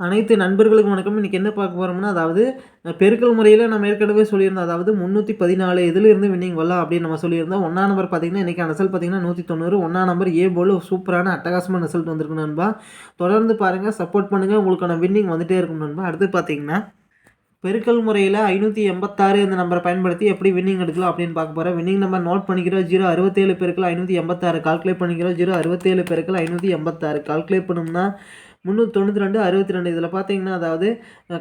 அனைத்து நண்பர்களுக்கும் வணக்கம். இன்றைக்கி என்ன பார்க்க போகிறோம்னா அதாவது பெருக்கல் முறையில் நம்ம ஏற்கனவே சொல்லியிருந்தோம் அதாவது முந்நூற்றி பதினாலு இதிலிருந்து வின்னிங் வரலாம் அப்படின்னு நம்ம சொல்லியிருந்தோம். ஒன்றா நம்பர் பார்த்தீங்கன்னா இன்றைக்கி ரிசல்ட் பார்த்தீங்கன்னா நூற்றி தொண்ணூறு ஒன்றா நம்பர் ஏ போல் சூப்பரான அட்டகாசமான ரிசல்ட் வந்திருக்கு நண்பா. தொடர்ந்து பாருங்கள் சப்போர்ட் பண்ணுங்கள் உங்களுக்கான வின்னிங் வந்துகிட்டே இருக்கும் நண்பா. அடுத்து பார்த்தீங்கன்னா பெருக்கல் முறையில் ஐநூற்றி எண்பத்தாறு இந்த நம்பரை பயன்படுத்தி எப்படி வின்னிங் எடுக்கலாம் அப்படின்னு பார்க்க போகிறோம் வின்னிங் நம்பர் நோட் பண்ணிக்கிறோம். ஜீரோ அறுபத்தேழு பெருக்கள் ஐநூற்றி எண்பத்தாறு. கால்குலேட் பண்ணிக்கிறோம். ஜீரோ அறுபத்தேழு பெருக்கள் ஐநூற்றி எண்பத்தாறு. கால்குலேட் பண்ணோம்னா முந்நூற்றி தொண்ணூற்றி ரெண்டு அறுபத்தி ரெண்டு. இதில் பார்த்தீங்கன்னா அதாவது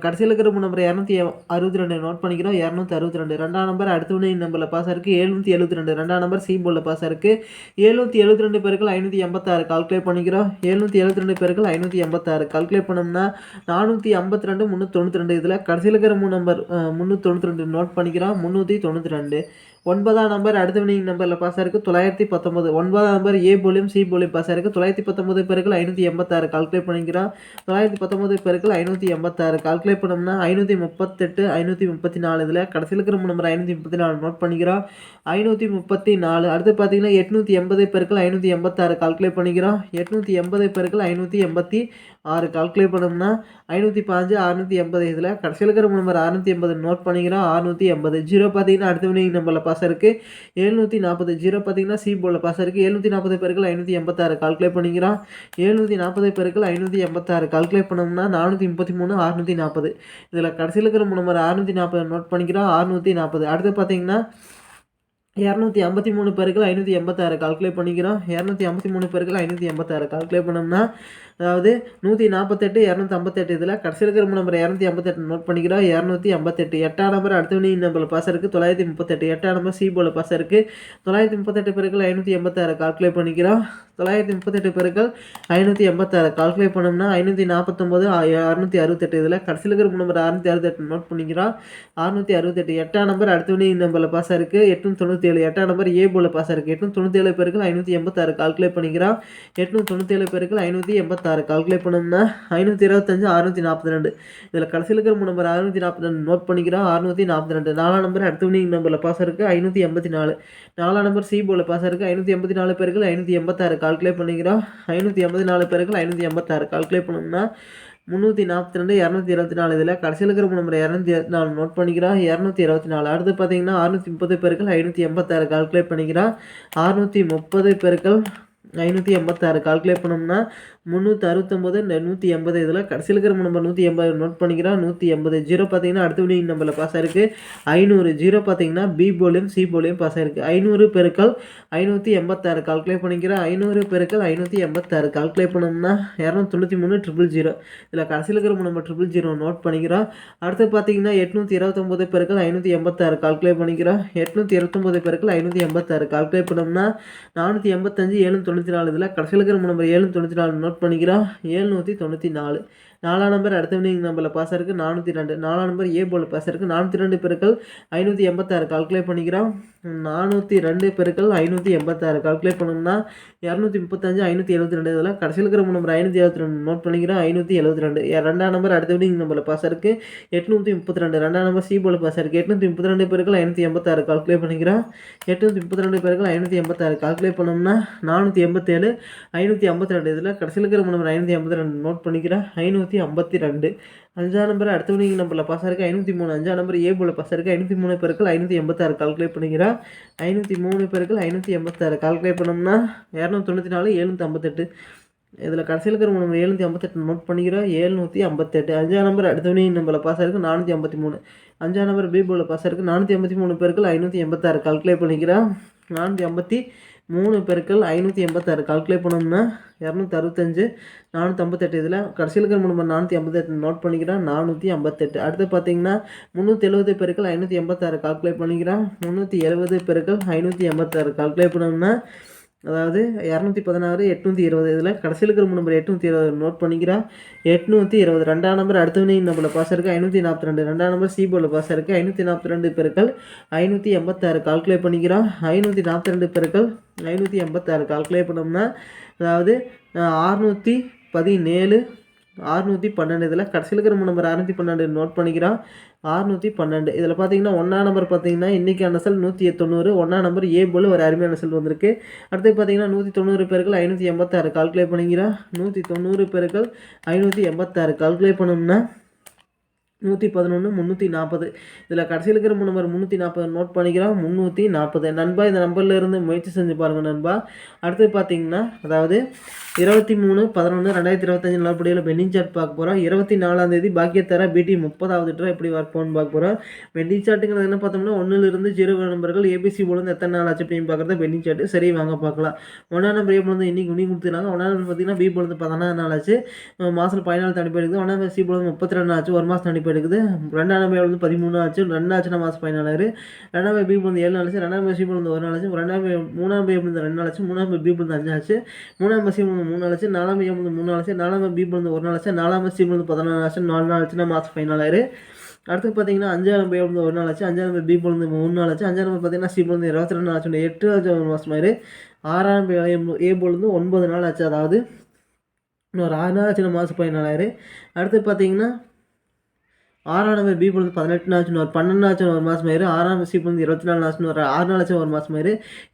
கடைசியில் இருக்கிற நம்பர் இரநூத்தி அறுபத்தி ரெண்டு நோட் பண்ணிக்கிறோம். இரநூத்தி அறுபத்தி ரெண்டு. ரெண்டாம் நம்பர் அடுத்தவனே நம்பரில் பாஸ் இருக்குது எழுநூற்றி எழுபத்தி ரெண்டு. ரெண்டாம் நம்பர் சி போர்டில் பாஸ் இருக்குது எழுநூற்றி எழுபத்தி ரெண்டு பேருக்கு ஐநூற்றி எண்பத்தாறு கால்குலேட் பண்ணிக்கிறோம். எழுநூற்றி எழுபத்தி ரெண்டு பேருக்கு ஐநூற்றி எண்பத்தாறு கால்குலேட் பண்ணோம்னா நானூற்றி ஐம்பத்தி ரெண்டு முந்நூற்றி தொண்ணூற்றி ரெண்டு. இதில் கடைசியில் இருக்கிற மூணு நம்பர் முந்நூற்றி தொண்ணூற்றி ரெண்டு நோட் பண்ணிக்கிறோம். முந்நூற்றி தொண்ணூற்றி ரெண்டு. ஒன்பதாம் நம்பர் அடுத்த வினிங் நம்பரில் பாஸ் இருக்குது தொள்ளாயிரத்தி பத்தொம்பது ஒன்பதாம் நம்பர் ஏ போலியும் சி போலியும் பாஸ் இருக்குது தொள்ளாயிரத்தி பத்தொம்பது பேருக்கு ஐநூற்றி எண்பத்தாறு கால்குலேட் பண்ணிக்கிறோம் தொள்ளாயிரத்தி பத்தொம்பது பேருக்கு ஐநூற்றி எண்பத்தாறு கால்குலேட் பண்ணோம்னா ஐநூற்றி முப்பத்தெட்டு ஐநூற்றி முப்பத்தி நாலு இதில் கடைசியில் இருக்கிற நம்பர் ஐநூற்றி முப்பத்தி நாலு நோட் பண்ணிக்கிறோம் ஐநூற்றி முப்பத்தி நாலு. அடுத்து பார்த்தீங்கன்னா எட்நூற்றி எண்பது பேருக்கு ஐநூற்றி எண்பத்தாறு கால்குலேட் பண்ணிக்கிறோம் எட்நூற்றி எண்பது பேருக்கு ஐநூற்றி எண்பத்தி ஆறு கால்குலேட் பண்ணோம்னா ஐநூற்றி பாஞ்சு அறுநூற்றி எண்பது இதில் கடைசியில் இருக்கிற நம்பர் அறுநூற்றி எண்பது நோட் பண்ணிக்கிறோம் அறுநூற்றி எண்பது. ஜீரோ பார்த்தீங்கன்னா அடுத்த வினிங் நம்பரில் பாஸ் பாஸ் இருக்குது எழுநூற்றி நாற்பது ஜீரோ பார்த்தீங்கன்னா சி போர்டில் பாஸ் இருக்குது எழுநூற்றி நாற்பது பேருக்கு ஐநூற்றி எண்பத்தாறு கால்குலேட் பண்ணிக்கிறோம் எழுநூற்றி நாற்பது பேருக்கு ஐநூற்றி எண்பத்தாறு கால்குலேட் பண்ணோம்னா நானூற்றி முப்பத்தி மூணு அறுநூற்றி நாற்பது. இதில் கடைசியில் இருக்கிற நம்பர் அறுநூற்றி நாற்பது நோட் பண்ணிக்கிறோம் அறுநூற்றி நாற்பது. அடுத்து பார்த்தீங்கன்னா இரநூத்தி ஐம்பத்தி மூணு பேருக்கள் ஐநூற்றி எண்பத்தாறு கால்குலேட் பண்ணிக்கிறோம். இரநூத்தி ஐம்பத்தி மூணு பேருக்கள் ஐநூற்றி எண்பத்தாறு கால்குலேட் பண்ணோம்னா அதாவது நூற்றி நாற்பத்தெட்டு இரநூத்தி ஐம்பத்தெட்டு இதில் கடைசியில் இருக்கிற நம்பர் இரநூத்தி ஐம்பத்தெட்டு நோட் பண்ணிக்கிறோம். இரநூத்தி ஐம்பத்தெட்டு எட்டாம் நம்பர் அடுத்த வினி நம்பரில் பாஸ் இருக்குது தொள்ளாயிரத்தி முப்பத்தெட்டு எட்டாம் நம்பர் சி போல பாஸ் இருக்குது தொள்ளாயிரத்தி முப்பத்தெட்டு பேருக்கள் ஐநூற்றி எண்பத்தாறு கால்குலேட் பண்ணிக்கிறோம். தொள்ளாயிரத்தி முப்பத்தெட்டு பேருக்கள் ஐநூற்றி எண்பத்தாறு கால்குலேட் பண்ணோம்னா ஐநூற்றி நாற்பத்தொம்போது அறுநூற்றி அறுபத்தெட்டு இதில் கடைசியில் இருக்கிற நம்பர் அறுநூற்றி அறுபத்தெட்டு நோட் பண்ணிக்கிறோம். அறுநூற்றி அறுபத்தெட்டு எட்டாம் நம்பர் அடுத்த வினி நம்பரில் பாஸ் இருக்குது எட்நூற்றி தொண்ணூற்றி ஏழு எட்டாம் நம்பர் ஏ போல பாஸ் இருக்குது எட்நூற்றி தொண்ணூற்றி ஏழு ஐநூற்றி எண்பத்தாறு கால்குலேட் பண்ணிக்கிறோம் எட்நூற்றி தொண்ணூற்றேழு ஏழு ஐநூற்றி எண்பத்தாறு கால்குலேட் பண்ணோம்னா ஐநூற்றி இருபத்தஞ்சு அறுநூற்றி நாற்பத்தி ரெண்டு. இதில் கடைசியில் இருக்கிற மூணு நம்பர் அறுநூற்றி நாற்பத்தி ரெண்டு நோட் பண்ணிக்கிறோம் அறுநூற்றி நாற்பத்தி ரெண்டு. நாலாம் நம்பர் அடுத்த வினிங் நம்பரில் பாஸ் இருக்குது ஐநூற்றி எண்பத்தி நாலு. நாலாம் நம்பர் சி போல பாஸ் இருக்குது ஐநூற்றி எண்பத்தி நாலு பேருக்கு ஐநூற்றி எண்பத்தாறு கால்குலேட் பண்ணிக்கிறோம் ஐநூற்றி எண்பத்தி நாலு பேருக்கு ஐநூற்றி எண்பத்தாறு கால்குலேட் பண்ணோம்னா முந்நூற்றி நாற்பத்தி ரெண்டு இரநூத்தி இருபத்தி நாலு இதில் கடைசியில் இருக்கிற நம்பர் இரநூத்தி இருபத்தி நாலு நோட் பண்ணிக்கிறோம் இரநூத்தி இருபத்தி நாலு. அடுத்து பார்த்தீங்கன்னா அறுநூற்றி முப்பது பேருக்கள் ஐநூற்றி எண்பத்தாறு கால்குலேட் பண்ணிக்கிறோம் அறுநூற்றி முப்பது பேருக்கள் ஐநூற்றி எண்பத்தாறு கால்குலேட் பண்ணோம்னா முந்நூற்றி அறுபத்தொம்போது நூற்றி எண்பது. இதில் கடைசியில் இருக்கிற நம்பர் நூற்றி எண்பது நோட் பண்ணிக்கிறோம். நூற்றி எண்பது ஜீரோ பார்த்தீங்கன்னா அடுத்த வினிங் நம்பரில் பாஸ் ஆயிருக்கு. ஐநூறு ஜீரோ பார்த்தீங்கன்னா பி போலியும் சி போலியும் பாஸ் ஆயிருக்கு. ஐநூறு பெருக்கள் ஐநூற்றி எண்பத்தாறு கால்குலேட் பண்ணிக்கிறோம். ஐநூறு பெருக்கள் ஐநூற்றி எண்பத்தாறு கால்குலேட் பண்ணோம்னா இரநூத்தி தொண்ணூற்றி மூணு ட்ரிபிள் ஜீரோ இதில் கடைசியில் இருக்கிற நம்பர் ட்ரிபிள் ஜீரோ நோட் பண்ணிக்கிறோம். அடுத்து பார்த்தீங்கன்னா எட்நூற்றி இருபத்தொம்போது பெருக்கள் ஐநூற்றி எண்பத்தாறு கால்குலேட் பண்ணிக்கிறோம். எட்நூற்றி இருபத்தொம்போது பெருக்கள் ஐநூற்றி எண்பத்தாறு கால்குலேட் பண்ணோம்னா நானூற்றி எண்பத்தஞ்சு ஏழு தொண்ணூற்றி நாலு. இதில் கடைசியில் இருக்கிற நம்பர் ஏழு தொண்ணூற்றி நாலு நோட் பண்ணிக்கிறோம் ஏழ்நூற்றி தொண்ணூற்றி நாலு. நாலாம் நம்பர் அடுத்த வினிங் நம்பரில் பாஸ் இருக்குது நானூற்றி ரெண்டு. நாலாம் நம்பர் ஏ போல் பாஸ் இருக்குது நானூற்றி ரெண்டு பேருக்கள் ஐநூற்றி எண்பத்தாறு. கால்குலேட் பண்ணிக்கிறோம் நானூற்றி ரெண்டு பெருக்கள் ஐநூற்றி எண்பத்தாறு. கால்குலேட் பண்ணோம்னா இரநூத்தி முப்பத்தஞ்சு ஐநூற்றி எழுபத்தி ரெண்டு. இதில் கடைசியில் இருக்கிற நம்பர் ஐநூற்றி எழுபத்தி ரெண்டு. நோட் பண்ணிக்கிறோம் ஐநூற்றி எழுபத்தி ரெண்டு. ரெண்டாம் நம்பர் அடுத்த வினிங் நம்பரில் பாஸ் இருக்குது எட்நூற்றி முப்பத்தி ரெண்டு. ரெண்டாம் நம்பர் சி போல் பாஸ் இருக்குது எட்நூற்றி முப்பத்தி ரெண்டு பேருக்கள் ஐநூற்றி எண்பத்தாறு. கால்குலேட் பண்ணிக்கிறோம் எட்நூற்றி முப்பத்தி ரெண்டு பேருக்கள் ஐநூற்றி எண்பத்தாறு. கால்குலேட் பண்ணோம்னா நானூற்றி எண்பத்தேழு ஐநூற்றி ஐம்பத்தி ரெண்டு. இதில் கடைசியில் இருக்கிற நம்பர் ஐநூற்றி ஐம்பத்தி ரெண்டு. நோட் பண்ணிக்கிறேன் ஐநூற்றி ஐம்பத்தி ரெண்டு. அஞ்சாம் நம்பர் அடுத்த வினிங் நம்பரில் பாஸ் இருக்குது ஐநூற்றி மூணு அஞ்சாம் நம்பர் ஏ போல பாஸ் இருக்குது ஐநூற்றி மூணு பேருக்கள் ஐநூற்றி எண்பத்தாறு கால்குலேட் பண்ணிக்கிறா. ஐநூற்றி மூணு பேருக்கள் ஐநூற்றி எண்பத்தாறு கால்குலேட் பண்ணோம்னா இரநூத்தி தொண்ணூற்றி நாலு எழுநூற்றி ஐம்பத்தெட்டு இதில் கடைசியில் இருக்கிற நம்பர் எழுநூற்றி ஐம்பத்தெட்டு நோட் பண்ணிக்கிறோம் ஏழ்நூற்றி ஐம்பத்தெட்டு அஞ்சாம் நம்பர் அடுத்த நம்பரில் பாஸ் இருக்குது நானூற்றி ஐம்பத்தி மூணு அஞ்சாம் நம்பர் பி பாஸ் இருக்குது நானூற்றி ஐம்பத்தி மூணு பேருக்கு ஐநூற்றி எண்பத்தாறு கால்குலேட் பண்ணிக்கிறேன் நானூற்றி ஐம்பத்தி மூணு பெருக்கள் ஐநூற்றி எண்பத்தாறு. கால்குலேட் பண்ணோம்னா இரநூத்தி அறுபத்தஞ்சு நானூற்றி ஐம்பத்தெட்டு. இதில் கடைசியில் இருக்கிற மூணு நானூற்றி ஐம்பத்தெட்டு. நோட் பண்ணிக்கிறேன் நானூற்றி ஐம்பத்தெட்டு. அடுத்து பார்த்தீங்கன்னா முந்நூற்றி எழுபது பெருக்கள் ஐநூற்றி எண்பத்தாறு. கால்குலேட் பண்ணிக்கிறேன் முந்நூற்றி எழுபது பெருக்கள் ஐநூற்றி எண்பத்தாறு. கால்குலேட் பண்ணோம்னா அதாவது இரநூத்தி பதினாறு எட்நூற்றி இருபது இதில் கடைசியில் இருக்கிற நம்பர் எட்நூற்றி இருபது நோட் பண்ணிக்கிறான் எட்நூற்றி இருபது ரெண்டாம் நம்பர் அடுத்தவனே நம்பரில் பாஸ் இருக்குது ஐநூற்றி நாற்பத்தி ரெண்டு ரெண்டாம் நம்பர் சி போர்டில் பாஸ் இருக்குது ஐநூற்றி நாற்பத்தி ரெண்டு பெருக்கள் ஐநூற்றி எண்பத்தாறு கால்குலேட் பண்ணிக்கிறோம் ஐநூற்றி நாற்பத்தி ரெண்டு பெருக்கள் ஐநூற்றி எண்பத்தாறு கால்குலேட் பண்ணோம்னா அதாவது அறுநூற்றி பதினேழு ஆறுநூற்றி பன்னெண்டு. இதில் கடைசியில் இருக்கிற மூணு நம்பர் அறுநூற்றி பன்னெண்டு நோட் பண்ணிக்கிறோம் ஆறுநூற்றி பன்னெண்டு. இதில் பார்த்தீங்கன்னா ஒன்றா நம்பர் பார்த்தீங்கன்னா இன்றைக்கான செல் நூற்றி தொண்ணூறு ஒன்றா நம்பர் ஏ போல் ஒரு அருமையான செல் வந்திருக்கு. அடுத்து பார்த்தீங்கன்னா நூற்றி தொண்ணூறு பேர்கள் ஐநூற்றி எண்பத்தாறு கால்குலேட் பண்ணிக்கிறோம் நூற்றி தொண்ணூறு பேர்கள் ஐநூற்றி எண்பத்தாறு கால்குலேட் பண்ணோம்னா நூற்றி பதினொன்று முந்நூற்றி நாற்பது. இதில் கடைசியில் இருக்கிற நம்பர் முந்நூற்றி நாற்பது நோட் பண்ணிக்கிறோம் முந்நூற்றி நாற்பது. நண்பா இந்த நம்பர்லேருந்து முயற்சி செஞ்சு பாருங்கள் நண்பா. அடுத்து பார்த்தீங்கன்னா அதாவது இருபத்தி மூணு பதினொன்று ரெண்டாயிரத்தி இருபத்தஞ்சு நல்லபடியில் பெண்டிங் சார்ட் பார்க்க போகிறோம் இருபத்தி நாலாந்தேதி பாக்கியத்தர பிடி முப்பதாவது ட்ரா எப்படி ஒர்க் போகணும்னு பார்க்க போகிறோம் பெண்டிங் சார்ட்டுங்கிறது என்ன பார்த்தோம்னா ஒன்றிலிருந்து ஜீரோ நம்பர்கள் ஏபிசி போலேருந்து எத்தனை நாள் ஆச்சு அப்படின்னு பார்க்குறது பெண்டிங் சார்ட்டு சரி வாங்க பார்க்கலாம் ஒன்றாம் நம்பர் ஏ போலேருந்து இன்னைக்கு உனி கொடுத்துருக்காங்க ஒன்றாம் நம்பர் பார்த்தீங்கன்னா பி போலேருந்து பதினாறு நாள் ஆச்சு மாதத்தில் பதினாலு தனிப்பு எடுக்குது ஒன்றாம் நம்பர் சி போலேருந்து முப்பத்தி ரெண்டு ஆச்சு ஒரு மாதம் தனிப்பு எடுக்குது ரெண்டாம் நம்பர் வந்து பதிமூணு ஆச்சு ரெண்டு ஆச்சுன்னா மாதம் பதினாலாயிரம் ரெண்டாம் பி போலேருந்து ஏழு நாள் ஆச்சு ரெண்டாம் நம்பர் சி போலேருந்து ஒரு நாள் ஆச்சு ரெண்டாம் மூணாம் பி போலேருந்து ரெண்டு நாள் ஆச்சு மூணாம் பி போலேருந்து அஞ்சு ஆச்சு மூணாம் நம்பர் சி மூணு நாள் ஆச்சு நாலாம் பி வந்து மூணு நாள் ஆச்சு நாலாம் பி போலேருந்து ஒரு நாள் ஆச்சு நாலாம் சி போலேருந்து பதினாலு ஆச்சு நாலு நாள் ஆச்சுன்னா மாதம் ஃபைனல் ஆயிரு. அடுத்து பார்த்தீங்கன்னா அஞ்சாயிரம் பே வந்து ஒரு நாள் ஆச்சு அஞ்சாயிரம் பே பி போலேருந்து மூணு நாள் ஆச்சு அஞ்சாயிரம் பார்த்தீங்கன்னா சி போலேருந்து இருபத்தி ரெண்டு நாள் ஆச்சு எட்டு ஆச்சு ஒரு மாதம் ஆயிரு. ஆறாம் பே ஏ போலேருந்து ஒன்பது நாள் ஆச்சு அதாவது இன்னொரு ஆறு நாள் ஆச்சு மாதம் ஆயிரு. அடுத்து பார்த்தீங்கன்னா ஆறாம் நம்பர் பி பொழுது பதினெட்டு நாச்சுன்னு ஒரு பன்னெண்டு நாச்சு ஒரு மாதம் ஆயிரு. ஆறாம் சி பொழுது இருபத்தி நாலு நாச்சுன்னு ஒரு ஆறு நாள் ஒரு மாதம் ஆயிரு.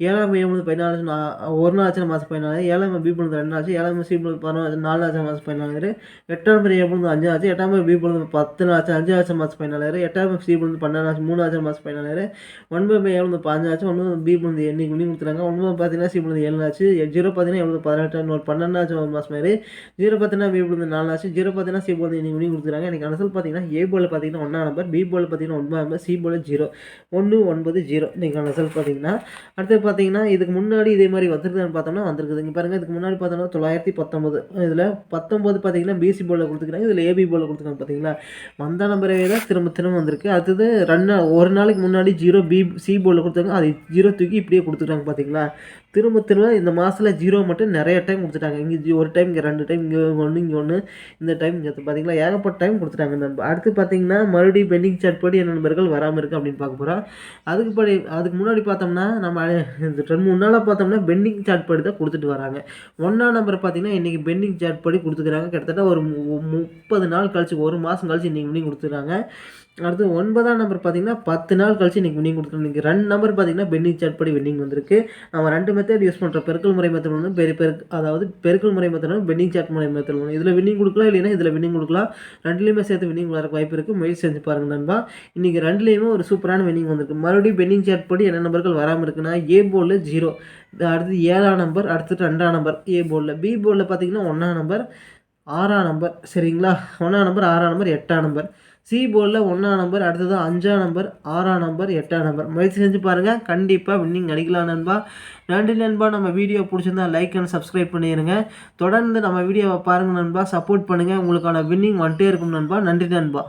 ஏழாம் ஏ பொழுது பதினாலு ஒரு நாள் மாதம் பதினாலு. ஏழாம் பி பொழுது ரெண்டு ஆச்சு. ஏழாம் சி பொழுது பதினாலு நாலு ஆச்சு மாதம் பதினாலு எட்டாம் நம்பர் ஏ பொழுது அஞ்சு ஆச்சு. எட்டாம் பி பொழுது பத்து நாச்சு அஞ்சு ஆச்சு மாதம் பதினாலு எட்டாம் சி பொழுது பன்னெண்டு ஆச்சு. மூணு ஆச்சு மாதம் பதினாலு ஒன்பது ஏ பொழுது பாஞ்சு ஆச்சு. ஒன்பது பி பொழுது எண்ணி குணி கொடுத்துறாங்க ஒன்பது பார்த்தீங்கன்னா சி பொழுது ஏழு ஆச்சு. ஜீரோ பார்த்தீங்கன்னா எவ்வளோ பதினெட்டு ஒரு பன்னெண்டு ஆச்சு ஒரு மாதம் ஆயிரு. ஜீரோ பார்த்தீங்கன்னா பி பொழுது நாலு ஆச்சு. ஜீரோ பார்த்தீங்கன்னா சி பொழுது எண்ணி குணி கொடுத்துறாங்க எனக்கு அனசல் பார்த்தீங்கன்னா ஏ போல் பார்த்தீங்கன்னா ஒன்றா நம்பர் பி போல் பார்த்தீங்கன்னா ஒன்பது நம்பர் சி போல் ஜீரோ ஒன்று ஒன்பது ஜீரோ நீங்கள் ரிசல்ட் பார்த்தீங்கன்னா அடுத்து பார்த்தீங்கன்னா இதுக்கு முன்னாடி இதே மாதிரி வந்திருக்குன்னு பார்த்தோம்னா வந்திருக்குது. இங்கே பாருங்கள் இதுக்கு முன்னாடி பார்த்தோம்னா தொள்ளாயிரத்தி பத்தொம்பது இதில் பத்தொம்பது பார்த்தீங்கன்னா பிசி போலில் கொடுத்துருக்காங்க. இதில் ஏபி போலில் கொடுத்துருக்காங்க பார்த்தீங்களா? வந்த நம்பரே தான் திரும்ப திரும்ப வந்திருக்கு. அடுத்தது ரெண்டு ஒரு நாளைக்கு முன்னாடி ஜீரோ பி சி போலில் கொடுத்தாங்க அது ஜீரோ தூக்கி இப்படியே கொடுத்துருக்காங்க பார்த்தீங்களா? திரும்ப திரும்ப இந்த மாதத்தில் ஜீரோ மட்டும் நிறைய டைம் கொடுத்துட்டாங்க. இங்கே ஒரு டைம் இங்கே ரெண்டு டைம் இங்கே ஒன்று இங்கே ஒன்று இந்த டைம் இங்கே பார்த்தீங்களா? ஏகப்பட்ட டைம் கொடுத்துட்டாங்க நண்பர் அடுத்து பார்த்தீங்கன்னா மறுபடியும் பெண்டிங் சார்ட் படி என் நண்பர்கள் வராமல் இருக்குது அப்படின்னு பார்க்க போகிறோம் அதுக்கு படி அதுக்கு முன்னாடி பார்த்தோம்னா நம்ம இந்த ரெண்டு மூணு நாளாக பார்த்தோம்னா பெண்டிங் சார்ட் படி தான் கொடுத்துட்டு வராங்க. ஒன்றாம் நம்பர் பார்த்தீங்கன்னா இன்றைக்கி பெண்டிங் சார்ட் படி கொடுத்துக்கிறாங்க. கிட்டத்தட்ட ஒரு முப்பது நாள் கழிச்சு ஒரு மாதம் கழிச்சு இன்றைக்கி பண்ணி கொடுத்துருக்காங்க அடுத்து ஒன்பதாம் நம்பர் பார்த்தீங்கன்னா பத்து நாள் கழிச்சு இன்றைக்கி வின்னிங் கொடுத்துருக்கோம் இன்றைக்கி ரெண்டு நம்பர் பார்த்தீங்கன்னா பென்னிங் சார்ட் படி வின்னிங் வந்திருக்கு. நம்ம ரெண்டு மெத்தட் யூஸ் பண்ணுற பெருக்கல் முறை மெத்தட் வந்து பெரிய பெருக்கு அதாவது பெருக்கல் முறை மெத்தட் பெண்ணிங் சார்ட் முறை மெத்தட் ஒன்று இதில் வின்னிங் கொடுக்கலாம் இல்லைன்னா இதில் வின்னிங் கொடுக்கலாம். ரெண்டுலேயுமே சேர்த்து வின்னிங் வர வாய்ப்பு இருக்குது முயற்சி செஞ்சு பாருங்கள் நண்பா. இன்றைக்கி ரெண்டுலேயுமே ஒரு சூப்பரான வின்னிங் வந்திருக்கு. மறுபடியும் பென்னிங் சார்ட் படி என்ன நம்பர்கள் வராமல் இருக்குன்னா ஏ போலில் ஜீரோ அடுத்து ஏழாம் நம்பர் அடுத்து ரெண்டாம் நம்பர் ஏ போர்டில் பி போர்டில் பார்த்தீங்கன்னா ஒன்றாம் நம்பர் ஆறாம் நம்பர் சரிங்களா? ஒன்றாம் நம்பர் ஆறாம் நம்பர் எட்டாம் நம்பர் சி போர்டில் ஒன்றாம் நம்பர் அடுத்தது அஞ்சாம் நம்பர் ஆறாம் நம்பர் எட்டாம் நம்பர் முயற்சி செஞ்சு பாருங்கள் கண்டிப்பாக வின்னிங் அடிக்கலாம் நண்பா. நன்றி நண்பா. நம்ம வீடியோ பிடிச்சிருந்தா லைக் அண்ட் சப்ஸ்கிரைப் பண்ணிடுங்க தொடர்ந்து நம்ம வீடியோவை பாருங்கள் நண்பா. சப்போர்ட் பண்ணுங்கள் உங்களுக்கான வின்னிங் வந்துட்டே இருக்கும் நண்பா. நன்றி நண்பா.